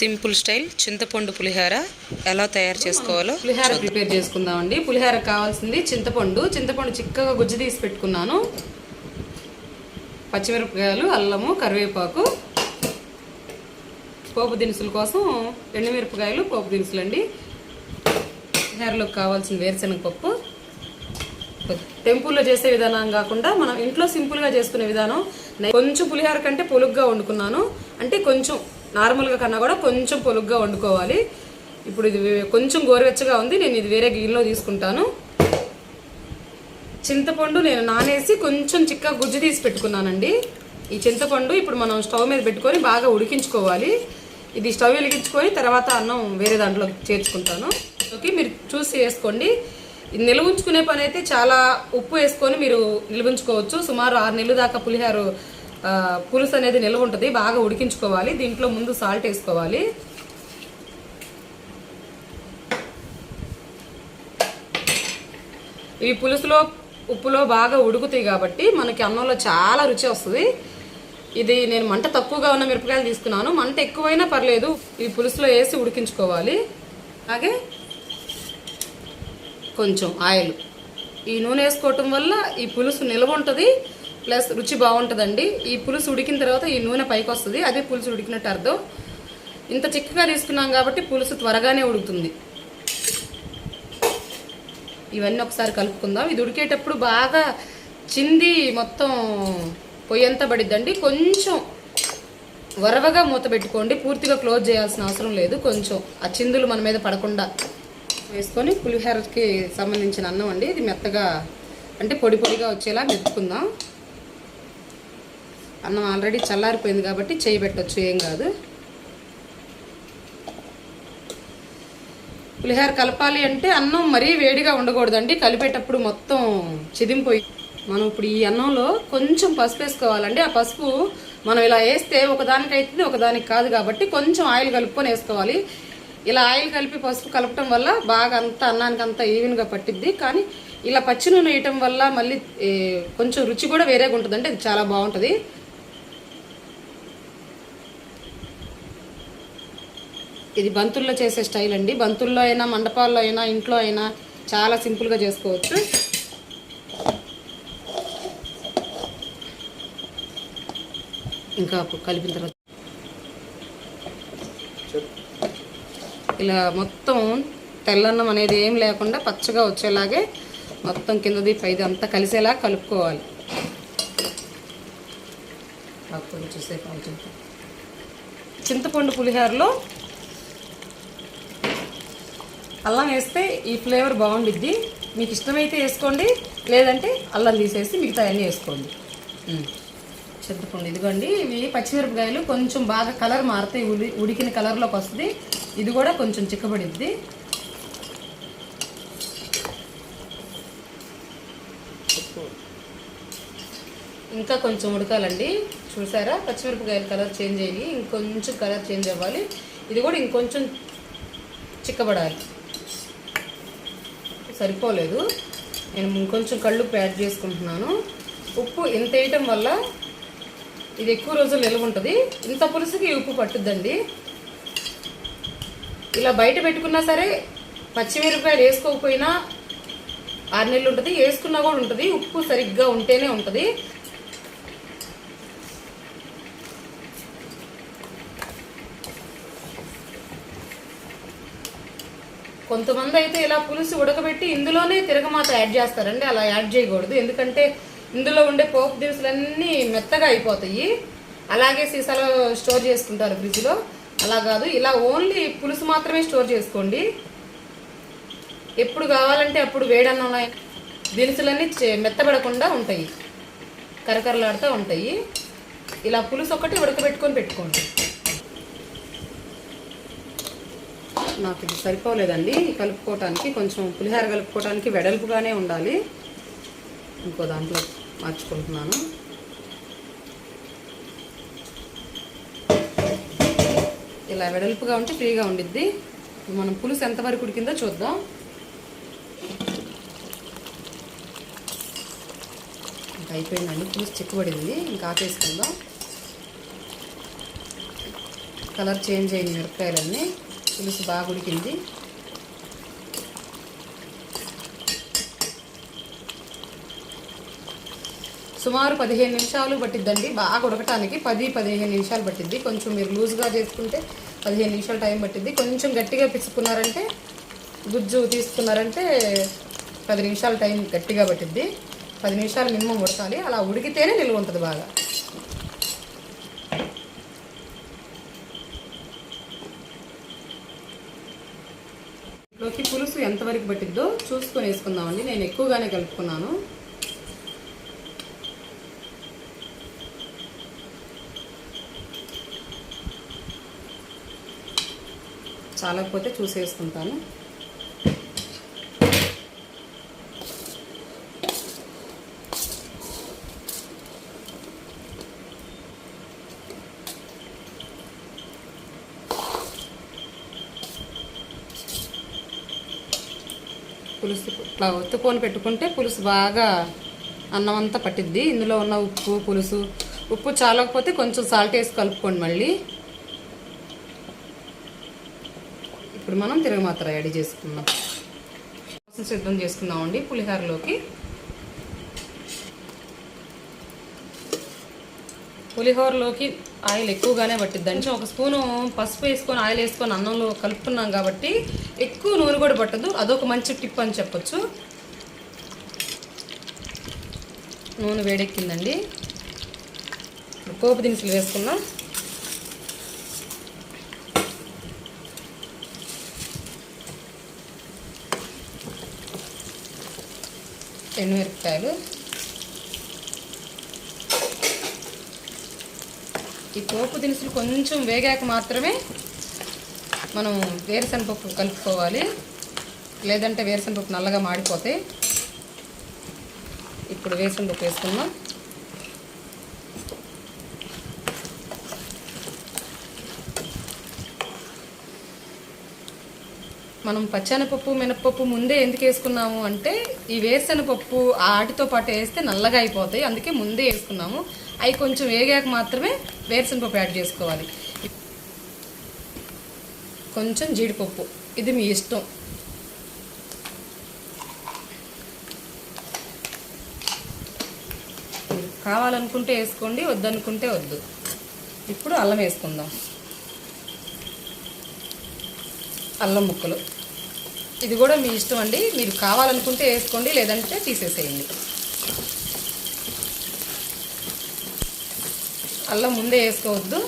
Simple style చింతపండు పులిహార ఎలా తయారు చేసుకోవాలో పులిహార ప్రిపేర్ చేసుకుందామండి. పులిహార కావాల్సింది చింతపండు. చింతపండు చిక్కగా గుజ్జు తీసి పెట్టుకున్నాను. పచ్చిమిరపకాయలు అల్లము కరివేపాకు పోపు దినుసుల కోసం ఎండుమిరపకాయలు పోపు దినుసులు అండి పులిహారలోకి కావాల్సిన వేరుశనగ పప్పు టెంపుల్లో చేసే విధానం కాకుండా మనం ఇంట్లో సింపుల్గా చేసుకునే విధానం. కొంచెం పులిహార కంటే పొలుగ్గా వండుకున్నాను. అంటే కొంచెం నార్మల్గా కన్నా కూడా కొంచెం పొలుగ్గా వండుకోవాలి. ఇప్పుడు ఇది కొంచెం గోరువెచ్చగా ఉంది నేను ఇది వేరే గిన్నెలో తీసుకుంటాను. చింతపండు నేను నానేసి కొంచెం చిక్క గుజ్జు తీసి పెట్టుకున్నానండి. ఈ చింతపండు ఇప్పుడు మనం స్టవ్ మీద పెట్టుకొని బాగా ఉడికించుకోవాలి. ఇది స్టవ్ వెలిగించుకొని తర్వాత అన్నం వేరే దాంట్లో చేర్చుకుంటాను. ఓకే మీరు చూసి వేసుకోండి. ఇది నిల్వ ఉంచుకునే పని అయితే చాలా ఉప్పు వేసుకొని మీరు నిల్వ ఉంచుకోవచ్చు. సుమారు ఆరు నెలలు దాకా పులిహారు పులుసు అనేది నిల్వ ఉంటుంది బాగా ఉడికించుకోవాలి దీంట్లో ముందు సాల్ట్ వేసుకోవాలి. ఈ పులుసులో ఉప్పులో బాగా ఉడుకుతాయి కాబట్టి మనకి అన్నంలో చాలా రుచి వస్తుంది. ఇది నేను మంట తక్కువగా ఉన్న మిరపకాయలు తీసుకున్నాను. మంట ఎక్కువైనా పర్లేదు ఈ పులుసులో వేసి ఉడికించుకోవాలి. అలాగే కొంచెం ఆయిల్. ఈ నూనె వేసుకోవటం వల్ల ఈ పులుసు నిల్వ ఉంటుంది. ప్లస్ రుచి బాగుంటుందండి. ఈ పులుసు ఉడికిన తర్వాత ఈ నూనె పైకి వస్తుంది. అదే పులుసు ఉడికినట్టు అర్థం. ఇంత చిక్కగా తీసుకున్నాం కాబట్టి పులుసు త్వరగానే ఉడుకుతుంది. ఇవన్నీ ఒకసారి కలుపుకుందాం. ఇది ఉడికేటప్పుడు బాగా చింది మొత్తం పొయ్యంతా పడిద్దండి. కొంచెం వరవగా మూత పెట్టుకోండి. పూర్తిగా క్లోజ్ చేయాల్సిన అవసరం లేదు. కొంచెం ఆ చిందులు మన మీద పడకుండా వేసుకొని పులిహోరకి సంబంధించిన అన్నం అండి. ఇది మెత్తగా అంటే పొడి పొడిగా వచ్చేలా మెత్తుకుందాం అన్నం ఆల్రెడీ చల్లారిపోయింది కాబట్టి చేయి ఏం కాదు. పులిహోర కలపాలి అంటే అన్నం మరీ వేడిగా ఉండకూడదండి. కలిపేటప్పుడు మొత్తం చిదింపోయి మనం ఇప్పుడు ఈ అన్నంలో కొంచెం పసుపు వేసుకోవాలండి. ఆ పసుపు మనం ఇలా వేస్తే ఒకదానికి అవుతుంది ఒకదానికి కాదు కాబట్టి కొంచెం ఆయిల్ కలుపుకొని వేసుకోవాలి. ఇలా ఆయిల్ కలిపి పసుపు కలపటం వల్ల బాగా అంత అన్నానికి అంతా ఈవెన్గా పట్టిద్ది. కానీ ఇలా పచ్చి నూనె వేయటం వల్ల మళ్ళీ కొంచెం రుచి కూడా వేరేగా ఉంటుంది అంటే ఇది చాలా బాగుంటుంది. ఇది బంతుల్లో చేసే స్టైల్ అండి. బంతుల్లో అయినా మండపాల్లో అయినా ఇంట్లో అయినా చాలా సింపుల్గా చేసుకోవచ్చు. ఇంకా కలిపిన తర్వాత ఇలా మొత్తం తెల్లన్నం అనేది ఏం లేకుండా పచ్చగా వచ్చేలాగే మొత్తం కిందది పైది అంతా కలిసేలా కలుపుకోవాలి. కొంచెం సేపు చింతపండు పులిహోరలో అల్లం వేస్తే ఈ ఫ్లేవర్ బాగుండిద్ది. మీకు ఇష్టమైతే వేసుకోండి లేదంటే అల్లం తీసేసి మిగతా అన్నీ వేసుకోండి. చింతపండు ఇదిగోండి ఇవి పచ్చిమిరపకాయలు కొంచెం బాగా కలర్ మారుతాయి ఉడి ఉడికిన కలర్లోకి వస్తుంది. ఇది కూడా కొంచెం చిక్కబడిద్ది. ఇంకా కొంచెం ఉడకాలండి. చూసారా? పచ్చిమిరపకాయలు కలర్ చేంజ్ అయ్యి ఇంకొంచెం కలర్ చేంజ్ అవ్వాలి. ఇది కూడా ఇంకొంచెం చిక్కబడాలి. సరిపోలేదు. నేను ఇంకొంచెం కళ్ళు యాడ్ చేసుకుంటున్నాను. ఉప్పు ఇంత వేయటం వల్ల ఇది ఎక్కువ రోజులు నిల్వ ఉంటుంది. ఇంత పులుసుకి ఉప్పు పట్టుద్దండి. ఇలా బయట పెట్టుకున్నా సరే పచ్చిమిరపకాయలు వేసుకోకపోయినా ఆరు నెలలు ఉంటుంది. వేసుకున్నా కూడా ఉంటుంది. ఉప్పు సరిగ్గా ఉంటేనే ఉంటుంది. కొంతమంది అయితే ఇలా పులుసు ఉడకబెట్టి ఇందులోనే తిరగమాత యాడ్ చేస్తారండి. అలా యాడ్ చేయకూడదు. ఎందుకంటే ఇందులో ఉండే పోపు దినుసులన్నీ మెత్తగా అయిపోతాయి. అలాగే సీసాలో స్టోర్ చేసుకుంటారు ఫ్రిడ్జ్లో. అలా కాదు. ఇలా ఓన్లీ పులుసు మాత్రమే స్టోర్ చేసుకోండి. ఎప్పుడు కావాలంటే అప్పుడు వేడన్నంలో దినుసులన్నీ చే- మెత్తబడకుండా ఉంటాయి. కరకరలాడుతూ ఉంటాయి. ఇలా పులుసు ఒకటి ఉడకబెట్టుకొని పెట్టుకోండి. నాకు ఇది సరిపోలేదండి. కలుపుకోవటానికి కొంచెం పులిహోర కలుపుకోవటానికి వెడల్పుగానే ఉండాలి. ఇంకో దాంట్లో మార్చుకుంటున్నాను. ఇలా వెడల్పుగా ఉంటే ఫ్రీగా ఉండిద్ది. మనం పులుసు ఎంతవరకు ఉడికిందో చూద్దాం. ఇంకా అయిపోయిందండి. పులుసు చిక్కుబడింది. ఇంకా ఆపేసుకుందాం. కలర్ చేంజ్ అయింది మిరపకాయలన్నీ. పులుసు బాగా ఉడికింది. సుమారు పదిహేను నిమిషాలు పట్టిద్దండి. బాగా ఉడకటానికి పది పదిహేను నిమిషాలు పట్టిద్ది. కొంచెం మీరు లూజ్గా చేసుకుంటే పదిహేను నిమిషాలు టైం పట్టిద్ది. కొంచెం గట్టిగా పిసుకున్నారంటే గుజ్జు తీసుకున్నారంటే పది నిమిషాలు టైం గట్టిగా పట్టిద్ది. పది నిమిషాలు మినిమం ఉడకాలి. అలా ఉడికితేనే నిల్వ ఉంటుంది బాగా. లోకి పులుసు ఎంతవరకు పట్టిద్దో చూసుకొని వేసుకుందామండి. నేను ఎక్కువగానే కలుపుకున్నాను. చాలకపోతే చూసేసుకుంటాను. పులుసు ఇట్లా ఒత్తుకొని పెట్టుకుంటే పులుసు బాగా అన్నం అంతా పట్టిద్ది. ఇందులో ఉన్న ఉప్పు పులుసు. ఉప్పు చాలకపోతే కొంచెం సాల్ట్ వేసి కలుపుకోండి మళ్ళీ. ఇప్పుడు మనం తిరగమాత్ర రెడీ చేసుకుందాం. సిద్ధం చేసుకుందామండి పులిహోరలోకి. పులిహోరలోకి ఆయిల్ ఎక్కువగానే పట్టిద్ది. కొంచెం ఒక స్పూను పసుపు వేసుకొని ఆయిల్ వేసుకొని అన్నంలో కలుపుకున్నాం కాబట్టి ఎక్కువ నూనె కూడా పట్టదు. అదొక మంచి టిప్ అని చెప్పొచ్చు. నూనె వేడెక్కిందండి. పోపు దినుసులు వేసుకుందాం. ఎండుమిరపకాయలు. ఈ పోపు దినుసులు కొంచెం వేగాక మాత్రమే మనం వేరుశనగపప్పు కలుపుకోవాలి. లేదంటే వేరుశనగపప్పు నల్లగా మాడిపోతాయి. ఇప్పుడు వేరుశనగపప్పు వేసుకుందాం. మనం పచ్చనపప్పు మినపప్పు ముందే ఎందుకు వేసుకున్నాము అంటే ఈ వేరుశనపప్పు ఆటితో పాటు వేస్తే నల్లగా అయిపోతాయి. అందుకే ముందే వేసుకున్నాము. అవి కొంచెం వేగాక మాత్రమే వేరుశనపప్పు యాడ్ చేసుకోవాలి. కొంచెం జీడిపప్పు. ఇది మీ ఇష్టం. కావాలనుకుంటే వేసుకోండి వద్దనుకుంటే వద్దు. ఇప్పుడు అల్లం వేసుకుందాం. అల్లం ముక్కలు. ఇది కూడా మీ ఇష్టం అండి. మీరు కావాలనుకుంటే వేసుకోండి లేదంటే తీసేసేయండి. అల్లం ముందే వేసుకోవద్దు.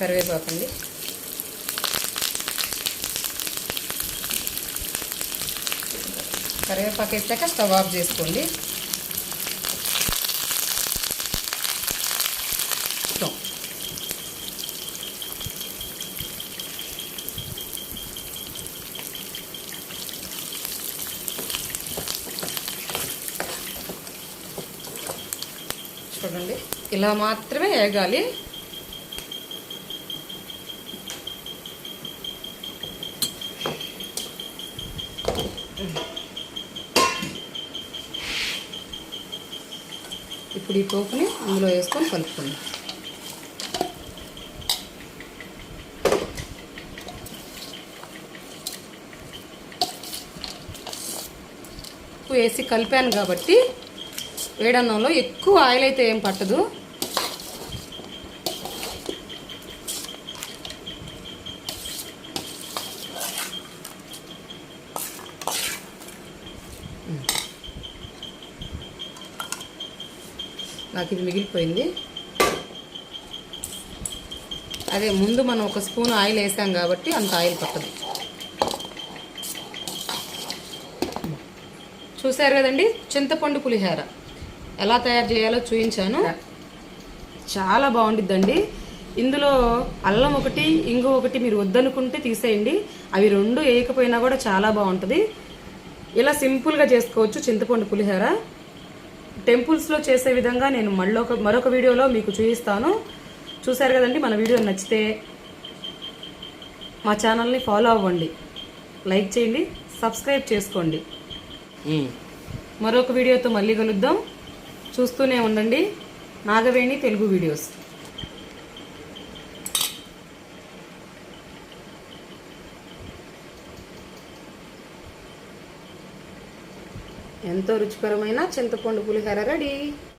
కరివేపాకండి కరివేపాకు వేసాక స్టవ్ ఆఫ్ చేసుకోండి. చూడండి. ఇలా మాత్రమే వేగాలి. ఇప్పుడు ఈ పోపుని ఇందులో వేసుకొని కలుపుకుందాం. ఉప్పు వేసి కలిపాను కాబట్టి వేడన్నంలో ఎక్కువ ఆయిల్ అయితే ఏం పట్టదు. నాకు ఇది మిగిలిపోయింది. అదే ముందు మనం ఒక స్పూన్ ఆయిల్ వేసాం కాబట్టి అంత ఆయిల్ పట్టదు. చూశారు కదండి? చింతపండు పులిహోర. ఎలా తయారు చేయాలో చూపించాను చాలా బాగుండిద్దండి. ఇందులో అల్లం ఒకటి ఇంగు ఒకటి మీరు వద్దనుకుంటే తీసేయండి. అవి రెండు వేయకపోయినా కూడా చాలా బాగుంటుంది. ఇలా సింపుల్గా చేసుకోవచ్చు చింతపండు పులిహోర. టెంపుల్స్లో చేసే విధంగా నేను మళ్ళీ ఒక మరొక వీడియోలో మీకు చూపిస్తాను. చూశారు కదండి మన వీడియో నచ్చితే మా ఛానల్ని ఫాలో అవ్వండి. లైక్ చేయండి సబ్స్క్రైబ్ చేసుకోండి. మరొక వీడియోతో మళ్ళీ కలుద్దాం. చూస్తూనే ఉండండి. నాగవేణి తెలుగు వీడియోస్. ఎంతో రుచికరమైన చింతపండు పులిహోర రెడీ.